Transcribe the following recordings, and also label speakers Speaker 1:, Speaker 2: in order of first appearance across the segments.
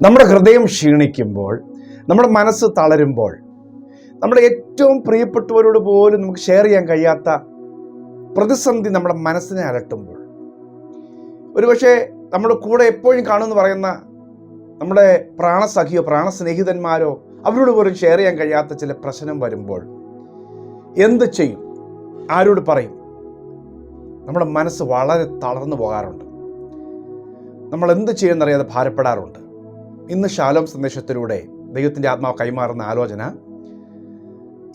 Speaker 1: നമ്മുടെ ഹൃദയം ക്ഷീണിക്കുമ്പോൾ നമ്മുടെ മനസ്സ് തളരുമ്പോൾ നമ്മുടെ ഏറ്റവും പ്രിയപ്പെട്ടവരോട് പോലും നമുക്ക് ഷെയർ ചെയ്യാൻ കഴിയാത്ത പ്രതിസന്ധി നമ്മുടെ മനസ്സിനെ അലട്ടുമ്പോൾ. ഒരുപക്ഷെ നമ്മുടെ കൂടെ എപ്പോഴും കാണുമെന്ന് പറയുന്ന നമ്മുടെ പ്രാണസഖിയോ പ്രാണസ്നേഹിതന്മാരോ അവരോട് പോലും ഷെയർ ചെയ്യാൻ കഴിയാത്ത ചില പ്രശ്നം വരുമ്പോൾ എന്ത് ചെയ്യും? ആരോട് പറയും? നമ്മുടെ മനസ്സ് വളരെ തളർന്നു പോകാറുണ്ട്. നമ്മൾ എന്ത് ചെയ്യുമെന്നറിയാതെ ഭാരപ്പെടാറുണ്ട്. ഇന്ന് ശാലോം സന്ദേശത്തിലൂടെ ദൈവത്തിന്റെ ആത്മാവ് കൈമാറുന്ന ആലോചന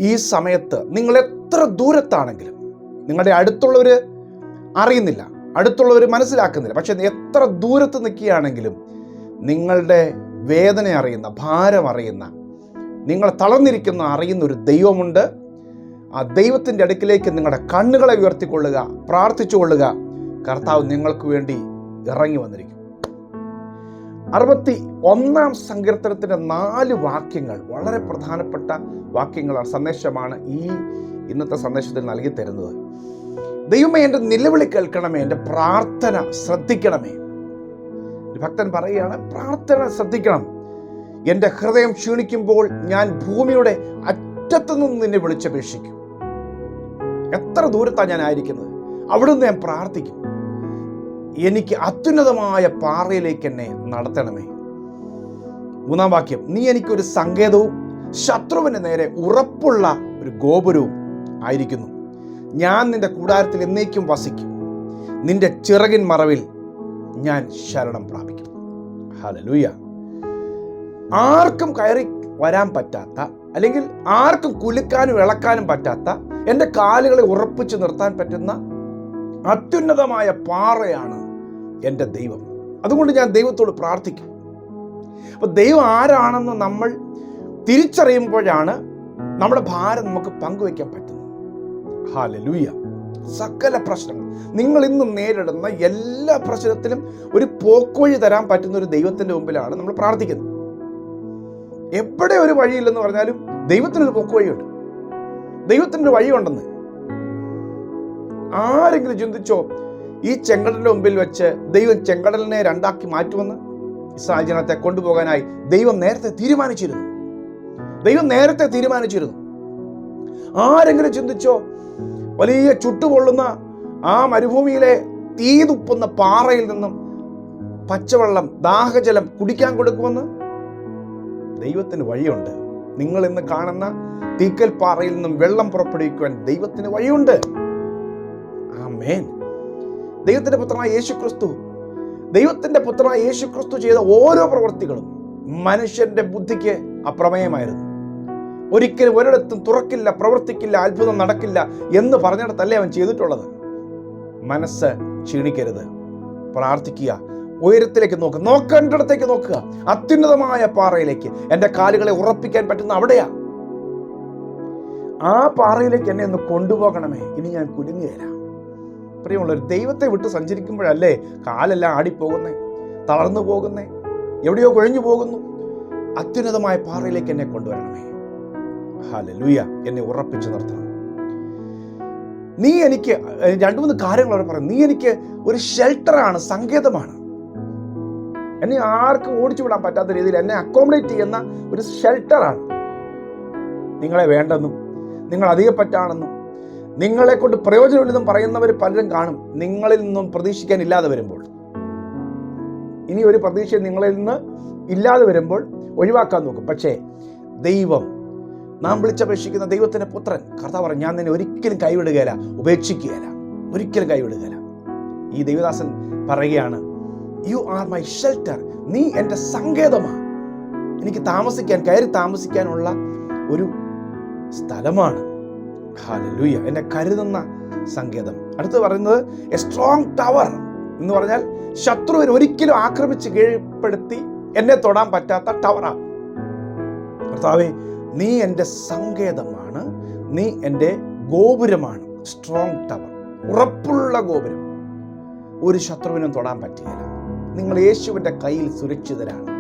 Speaker 1: ഈ സമയത്ത് നിങ്ങൾ എത്ര ദൂരത്താണെങ്കിലും നിങ്ങളുടെ അടുത്തുള്ളവർ അറിയുന്നില്ല അടുത്തുള്ളവർ മനസ്സിലാക്കുന്നില്ല പക്ഷെ എത്ര ദൂരത്ത് നിൽക്കുകയാണെങ്കിലും നിങ്ങളുടെ വേദന അറിയുന്ന ഭാരം അറിയുന്ന നിങ്ങൾ തളർന്നിരിക്കുന്ന അറിയുന്ന ഒരു ദൈവമുണ്ട്. ആ ദൈവത്തിന്റെ അടുക്കിലേക്ക് നിങ്ങളുടെ കണ്ണുകളെ ഉയർത്തിക്കൊള്ളുക പ്രാർത്ഥിച്ചുകൊള്ളുക. കർത്താവ് നിങ്ങൾക്ക് വേണ്ടി ഇറങ്ങി വന്നിരിക്കും. അറുപത്തി ഒന്നാം സങ്കീർത്തനത്തിന്റെ നാല് വാക്യങ്ങൾ വളരെ പ്രധാനപ്പെട്ട വാക്യങ്ങളാണ് സന്ദേശമാണ് ഈ ഇന്നത്തെ സന്ദേശത്തിൽ നൽകി തരുന്നത്. ദൈവമേ എന്റെ നിലവിളി കേൾക്കണമേ എന്റെ പ്രാർത്ഥന ശ്രദ്ധിക്കണമേ. ഭക്തൻ പറയുകയാണ് പ്രാർത്ഥന ശ്രദ്ധിക്കണം. എന്റെ ഹൃദയം ക്ഷീണിക്കുമ്പോൾ ഞാൻ ഭൂമിയുടെ അറ്റത്തു നിന്ന് നിന്നെ വിളിച്ചപേക്ഷിക്കും. എത്ര ദൂരത്താണ് ഞാൻ ആയിരിക്കുന്നത് അവിടുന്ന് ഞാൻ പ്രാർത്ഥിക്കും. എനിക്ക് അത്യുന്നതമായ പാറയിലേക്ക് എന്നെ നടത്തണമേ. മൂന്നാം വാക്യം നീ എനിക്കൊരു സങ്കേതവും ശത്രുവിന് നേരെ ഉറപ്പുള്ള ഒരു ഗോപുരവും ആയിരിക്കുന്നു. ഞാൻ നിന്റെ കൂടാരത്തിൽ എന്നേക്കും വസിക്കും. നിന്റെ ചിറകിൻ മറവിൽ ഞാൻ ശരണം പ്രാപിക്കും. ഹലലൂയ ആർക്കും കയറി വരാൻ പറ്റാത്ത അല്ലെങ്കിൽ ആർക്കും കുലുക്കാനും ഇളക്കാനും പറ്റാത്ത എന്റെ കാലുകളെ ഉറപ്പിച്ച് നിർത്താൻ പറ്റുന്ന അത്യുന്നതമായ പാറയാണ് എന്റെ ദൈവം. അതുകൊണ്ട് ഞാൻ ദൈവത്തോട് പ്രാർത്ഥിക്കും. അപ്പോൾ ദൈവം ആരാണെന്ന് നമ്മൾ തിരിച്ചറിയുമ്പോഴാണ് നമ്മുടെ ഭാരം നമുക്ക് പങ്കുവയ്ക്കാൻ പറ്റുന്നത്. ഹാലലൂയ സകല പ്രശ്നങ്ങൾ. നിങ്ങൾ ഇന്ന് നേരിടുന്ന എല്ലാ പ്രശ്നത്തിലും ഒരു പോക്കുവഴി തരാൻ പറ്റുന്ന ഒരു ദൈവത്തിന്റെ മുമ്പിലാണ് നമ്മൾ പ്രാർത്ഥിക്കുന്നത്. എവിടെ ഒരു വഴിയില്ലെന്ന് പറഞ്ഞാലും ദൈവത്തിനൊരു പോക്കുവഴിയുണ്ട്. ദൈവത്തിന്റെ വഴിയുണ്ടെന്ന്. ആരെങ്കിലും ചിന്തിച്ചോ ഈ ചെങ്കടലിന്റെ മുമ്പിൽ വെച്ച് ദൈവം ചെങ്കടലിനെ രണ്ടാക്കി മാറ്റുമെന്ന് ഇസ്രായേൽ ജനത്തെ കൊണ്ടുപോകാനായി ദൈവം നേരത്തെ തീരുമാനിച്ചിരുന്നു. ദൈവം നേരത്തെ തീരുമാനിച്ചിരുന്നു. ആരെങ്കിലും ചിന്തിച്ചോ വലിയ ചുട്ടുപൊള്ളുന്ന ആ മരുഭൂമിയിലെ തീതുപ്പുന്ന പാറയിൽ നിന്നും പച്ചവെള്ളം ദാഹജലം കുടിക്കാൻ കൊടുക്കുമെന്ന് ദൈവത്തിന് വഴിയുണ്ട്. നിങ്ങൾ ഇന്ന് കാണുന്ന തീക്കൽ പാറയിൽ നിന്നും വെള്ളം പുറപ്പെടുവിക്കുവാൻ ദൈവത്തിന് വഴിയുണ്ട്. ആമേൻ. ദൈവത്തിന്റെ പുത്രനായ യേശു ക്രിസ്തു ദൈവത്തിന്റെ പുത്രനായ യേശു ക്രിസ്തു ചെയ്ത ഓരോ പ്രവൃത്തികളും മനുഷ്യന്റെ ബുദ്ധിക്ക് അപ്രമേയമായിരുന്നു. ഒരിക്കലും ഒരിടത്തും തുറക്കില്ല പ്രവർത്തിക്കില്ല അത്ഭുതം നടക്കില്ല എന്ന് പറഞ്ഞിടത്തല്ലേ അവൻ ചെയ്തിട്ടുള്ളത്. മനസ്സ് ക്ഷീണിക്കരുത്. പ്രാർത്ഥിക്കുക. ഉയരത്തിലേക്ക് നോക്കുക നോക്കേണ്ടിടത്തേക്ക് നോക്കുക. അത്യുന്നതമായ പാറയിലേക്ക്. എന്റെ കാലുകളെ ഉറപ്പിക്കാൻ പറ്റുന്ന അവിടെയാ. ആ പാറയിലേക്ക് എന്നെ ഒന്ന് കൊണ്ടുപോകണമേ. ഇനി ഞാൻ കുലുങ്ങുകയില്ല പ്രിയമുള്ളവർ ദൈവത്തെ വിട്ട് സഞ്ചരിക്കുമ്പോഴല്ലേ കാലെല്ലാം ആടിപ്പോകുന്നേ? തളർന്നു പോകുന്നേ? എവിടെയോ കുഴഞ്ഞു പോകുന്നു. അത്യുന്നതമായ പാറയിലേക്ക് എന്നെ കൊണ്ടുവരണമേ. ഹാലലൂയ എന്നെ ഉറപ്പിച്ചു നിർത്തണം. നീ എനിക്ക് രണ്ടു മൂന്ന് കാര്യങ്ങൾ അവിടെ പറയും. നീ എനിക്ക് ഒരു ഷെൽട്ടറാണ് സങ്കേതമാണ്. എന്നെ ആർക്കും ഓടിച്ചു വിടാൻ പറ്റാത്ത രീതിയിൽ എന്നെ അക്കോമഡേറ്റ് ചെയ്യുന്ന ഒരു ഷെൽട്ടറാണ്. നിങ്ങളെ വേണ്ടെന്നും നിങ്ങൾ അധികപ്പറ്റാണെന്നും നിങ്ങളെ കൊണ്ട് പ്രയോജനമില്ലെന്നും പറയുന്നവർ പലരും കാണും. നിങ്ങളിൽ നിന്നും പ്രതീക്ഷിക്കാൻ ഇല്ലാതെ വരുമ്പോൾ. ഇനി ഒരു പ്രതീക്ഷ നിങ്ങളിൽ നിന്ന് ഇല്ലാതെ വരുമ്പോൾ ഒഴിവാക്കാൻ നോക്കും. പക്ഷേ ദൈവം നാം വിളിച്ചപേക്ഷിക്കുന്ന ദൈവത്തിന്റെ പുത്രൻ കർത്താവ് പറഞ്ഞു ഞാൻ നിന്നെ ഒരിക്കലും കൈവിടുകയില്ല ഉപേക്ഷിക്കുകയില്ല ഒരിക്കലും കൈവിടുകയില്ല. ഈ ദൈവദാസൻ പറയുകയാണ് യു ആർ മൈ ഷെൽട്ടർ നീ എന്റെ സങ്കേതമാണ് എനിക്ക് താമസിക്കാൻ കയറി താമസിക്കാനുള്ള ഒരു സ്ഥലമാണ് ഹാലലൂയ. എന്നെ കരുതുന്ന സങ്കേതം. അടുത്ത് പറയുന്നത് എ സ്ട്രോങ് ടവർ എന്ന് പറഞ്ഞാൽ ശത്രുവിനെ ഒരിക്കലും ആക്രമിച്ച് കീഴ്പ്പെടുത്തി എന്നെ തൊടാൻ പറ്റാത്ത ടവറാണ് കർത്താവേ നീ എന്റെ സങ്കേതമാണ്. നീ എന്റെ ഗോപുരമാണ്. സ്ട്രോങ് ടവർ ഉറപ്പുള്ള ഗോപുരം. ഒരു ശത്രുവിനും തൊടാൻ പറ്റുകയില്ല. നിങ്ങൾ യേശുവിന്റെ കയ്യിൽ സുരക്ഷിതരാണ്.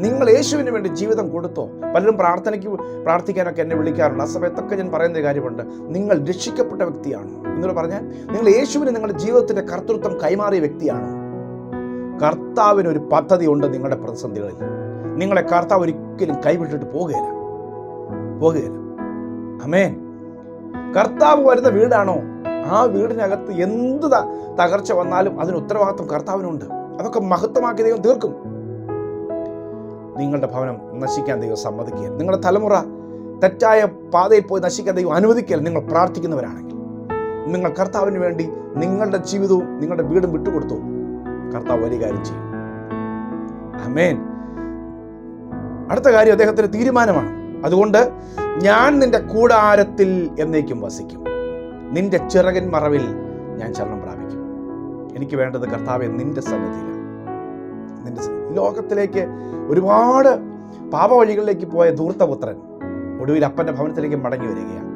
Speaker 1: നിങ്ങൾ യേശുവിന് വേണ്ടി ജീവിതം കൊടുത്തോ? പലരും പ്രാർത്ഥനയ്ക്ക് പ്രാർത്ഥിക്കാനൊക്കെ എന്നെ വിളിക്കാറുണ്ട്. ആ സമയത്തൊക്കെ ഞാൻ പറയുന്ന കാര്യമുണ്ട്. നിങ്ങൾ രക്ഷിക്കപ്പെട്ട വ്യക്തിയാണ്. എന്നോട് പറഞ്ഞാൽ നിങ്ങൾ യേശുവിന് നിങ്ങളുടെ ജീവിതത്തിന്റെ കർത്തൃത്വം കൈമാറിയ വ്യക്തിയാണ്. കർത്താവിന് ഒരു പദ്ധതി ഉണ്ട് നിങ്ങളുടെ പ്രതിസന്ധികളിൽ. നിങ്ങളെ കർത്താവ് ഒരിക്കലും കൈവിട്ടിട്ട് പോകുകയില്ല. പോകുകയില്ല. അമേൻ കർത്താവ് വരുന്ന വീടാണോ? ആ വീടിനകത്ത് എന്ത് തകർച്ച വന്നാലും അതിന് ഉത്തരവാദിത്വം കർത്താവിനുണ്ട്. അതൊക്കെ മഹത്വമാക്കി ദൈവം തീർക്കും. നിങ്ങളുടെ ഭവനം നശിക്കാൻ ദൈവം സമ്മതിക്കുക നിങ്ങളുടെ തലമുറ തെറ്റായ പാതയിൽ പോയി നശിക്കാൻ ദൈവം അനുവദിക്കൽ നിങ്ങൾ പ്രാർത്ഥിക്കുന്നവരാണെങ്കിൽ. നിങ്ങൾ കർത്താവിന് വേണ്ടി നിങ്ങളുടെ ജീവിതവും നിങ്ങളുടെ വീടും വിട്ടുകൊടുത്തു കർത്താവ് വലിയ കാര്യം ചെയ്യും. അമേൻ അടുത്ത കാര്യം അദ്ദേഹത്തിന്റെ തീരുമാനമാണ്. അതുകൊണ്ട് ഞാൻ നിന്റെ കൂടാരത്തിൽ എന്നേക്കും വസിക്കും. നിന്റെ ചിറകൻ മറവിൽ ഞാൻ ശരണം പ്രാപിക്കും. എനിക്ക് വേണ്ടത് കർത്താവെ നിന്റെ സന്നദ്ധിയിലാണ് നിന്റെ ലോകത്തിലേക്ക് ഒരുപാട് പാപവഴികളിലേക്ക് പോയ ധൂർത്തപുത്രൻ ഒടുവിൽ അപ്പന്റെ ഭവനത്തിലേക്ക് മടങ്ങി വരികയാണ്.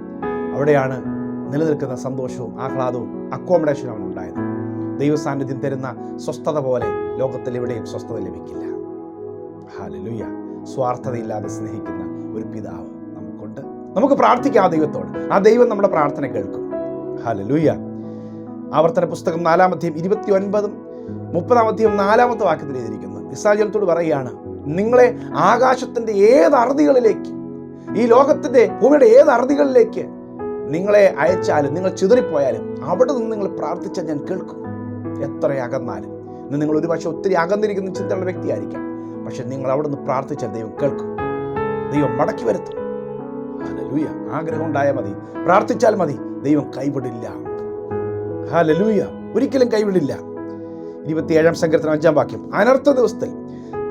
Speaker 1: അവിടെയാണ് നിലനിൽക്കുന്ന സന്തോഷവും ആഹ്ലാദവും അക്കോമഡേഷനും ഉണ്ടായത്. ദൈവസാന്നിധ്യം തരുന്ന സ്വസ്ഥത പോലെ ലോകത്തിൽ എവിടെയും സ്വസ്ഥത ലഭിക്കില്ല. ഹാലലുയ്യ സ്വാർത്ഥതയില്ലാതെ സ്നേഹിക്കുന്ന ഒരു പിതാവ് നമുക്കുണ്ട്. നമുക്ക് പ്രാർത്ഥിക്കാം ആ ദൈവത്തോട്. ആ ദൈവം നമ്മുടെ പ്രാർത്ഥന കേൾക്കും. ഹാലലുയ്യ ആവർത്തന പുസ്തകം നാലാമധ്യം ഇരുപത്തി ഒൻപതും മുപ്പതാമധ്യം നാലാമത്തെ വാക്യത്തിൽ എഴുതിയിരിക്കുന്നത് ഇസ്രായേലത്തോട് പറയുകയാണ് നിങ്ങളെ ആകാശത്തിന്റെ ഏത് അറുതികളിലേക്ക് ഈ ലോകത്തിന്റെ ഭൂമിയുടെ ഏത് അറുതികളിലേക്ക് നിങ്ങളെ അയച്ചാലും നിങ്ങൾ ചിതറിപ്പോയാലും അവിടെ നിന്ന് നിങ്ങൾ പ്രാർത്ഥിച്ചാൽ ഞാൻ കേൾക്കും. എത്ര അകന്നാലും. ഇന്ന് നിങ്ങൾ ഒരു പക്ഷേ ഒത്തിരി അകന്നിരിക്കുന്ന ചിന്തയുള്ള വ്യക്തിയായിരിക്കാം. പക്ഷെ നിങ്ങൾ അവിടെ നിന്ന് പ്രാർത്ഥിച്ചാൽ ദൈവം കേൾക്കും. ദൈവം മടക്കി വരുത്തും. ഹലലൂയ ആഗ്രഹം ഉണ്ടായാൽ മതി. പ്രാർത്ഥിച്ചാൽ മതി. ദൈവം കൈവിടില്ല. ഹലലൂയ ഒരിക്കലും കൈവിടില്ല. ഇരുപത്തിയേഴാം സങ്കീർത്തനം അഞ്ചാം വാക്യം. അനർത്ഥ ദിവസത്തിൽ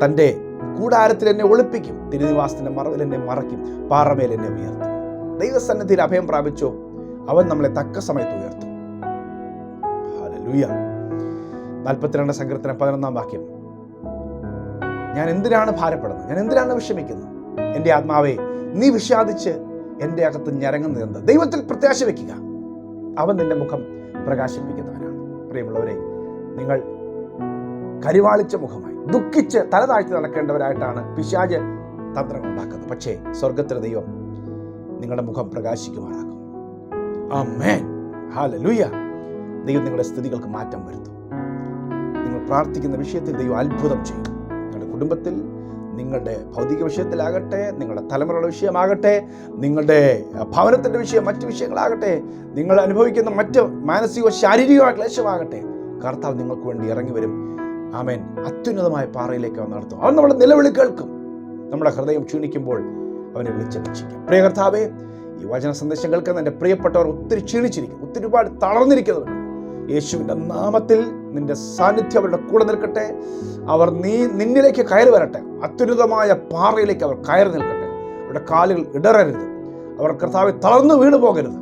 Speaker 1: തന്റെ കൂടാരത്തിൽ എന്നെ ഒളിപ്പിക്കും. തിരുനിവാസത്തിന്റെ മറവിൽ എന്നെ മറയ്ക്കും. പാറമേൽ എന്നെ ഉയർത്തും. ദൈവസന്നിധിയിൽ അഭയം പ്രാപിച്ചോ? അവൻ നമ്മളെ തക്ക സമയത്ത് ഉയർത്തും. നാൽപ്പത്തിരണ്ട് സങ്കീർത്തനം പതിനൊന്നാം വാക്യം. ഞാൻ എന്തിനാണ് ഭാരപ്പെടുന്നത്? ഞാൻ എന്തിനാണ് വിഷമിക്കുന്നത്? എന്റെ ആത്മാവെ നീ വിഷാദിച്ച് എന്റെ അകത്ത് ഞരങ്ങുന്നത് എന്ത്? ദൈവത്തിൽ പ്രത്യാശ വയ്ക്കുക അവൻ നിന്റെ മുഖം പ്രകാശിപ്പിക്കുന്നവനാണ്. പ്രിയമുള്ളവരെ നിങ്ങൾ കരിവാളിച്ച മുഖമായി. ദുഃഖിച്ച് തല താഴ്ത്തി നടക്കേണ്ടവരായിട്ടാണ് പിശാജ് തന്ത്രങ്ങൾ ഉണ്ടാക്കുന്നത്. പക്ഷേ സ്വർഗത്തിലെ ദൈവം നിങ്ങളുടെ മുഖം പ്രകാശിക്കുമാറാക്കും ആമേൻ. ഹാലലൂയ ദൈവം നിങ്ങളുടെ സ്ഥിതികൾക്ക് മാറ്റം വരുത്തും. നിങ്ങൾ പ്രാർത്ഥിക്കുന്ന വിഷയത്തിൽ ദൈവം അത്ഭുതം ചെയ്യും. നിങ്ങളുടെ കുടുംബത്തിൽ നിങ്ങളുടെ ഭൗതിക വിഷയത്തിലാകട്ടെ നിങ്ങളുടെ തലമുറയുടെ വിഷയമാകട്ടെ നിങ്ങളുടെ ഭവനത്തിന്റെ വിഷയം മറ്റു വിഷയങ്ങളാകട്ടെ നിങ്ങൾ അനുഭവിക്കുന്ന മറ്റ് മാനസികവും ശാരീരികമായ ക്ലേശമാകട്ടെ കർത്താവ് നിങ്ങൾക്ക് വേണ്ടി ഇറങ്ങി വരും. ആമേൻ. അത്യുന്നതമായ പാറയിലേക്ക് അവൻ നടത്തും അവൻ നമ്മുടെ നിലവിളി കേൾക്കും. നമ്മുടെ ഹൃദയം ക്ഷീണിക്കുമ്പോൾ അവനെ വിളിച്ചപേക്ഷിക്കും. പ്രിയ കർത്താവേ ഈ വചന സന്ദേശം കേൾക്കുന്ന എന്റെ പ്രിയപ്പെട്ടവർ ഒത്തിരി ക്ഷീണിച്ചിരിക്കും. ഒത്തിരി ഒരുപാട് തളർന്നിരിക്കുന്നവരുണ്ട്. യേശുവിന്റെ നാമത്തിൽ നിന്റെ സാന്നിധ്യം അവരുടെ കൂടെ നിൽക്കട്ടെ. അവർ നീ നിന്നിലേക്ക് കയറി വരട്ടെ. അത്യുന്നതമായ പാറയിലേക്ക് അവർ കയറി നിൽക്കട്ടെ. അവരുടെ കാലുകൾ ഇടറരുത്. അവർ കർത്താവെ തളർന്നു വീണു പോകരുത്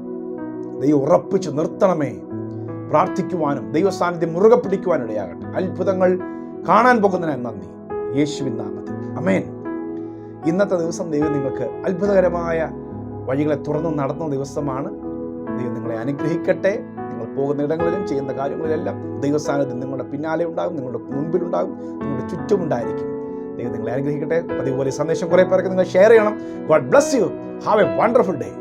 Speaker 1: ദൈവം ഉറപ്പിച്ച് നിർത്തണമേ. പ്രാർത്ഥിക്കുവാനും ദൈവസാന്നിധ്യം മുറുകെ പിടിക്കുവാനും ഇടയാകട്ടെ. അത്ഭുതങ്ങൾ കാണാൻ പോകുന്നതിന് നന്ദി. യേശുവിൻ നാമത്തിൽ. അമേൻ ഇന്നത്തെ ദിവസം ദൈവം നിങ്ങൾക്ക് അത്ഭുതകരമായ വഴികളെ തുറന്ന് നടത്തുന്ന ദിവസമാണ്. ദൈവം നിങ്ങളെ അനുഗ്രഹിക്കട്ടെ. നിങ്ങൾ പോകുന്ന ഇടങ്ങളിലും ചെയ്യുന്ന കാര്യങ്ങളിലെല്ലാം ദൈവസ്ഥാനത്ത് നിങ്ങളുടെ പിന്നാലെ ഉണ്ടാകും നിങ്ങളുടെ മുൻപിലുണ്ടാകും നിങ്ങളുടെ ചുറ്റുമുണ്ടായിരിക്കും ദൈവം നിങ്ങളെ അനുഗ്രഹിക്കട്ടെ. അതുപോലെ സന്ദേശം കുറേ പേർക്ക് നിങ്ങൾ ഷെയർ ചെയ്യണം. God bless you have a wonderful day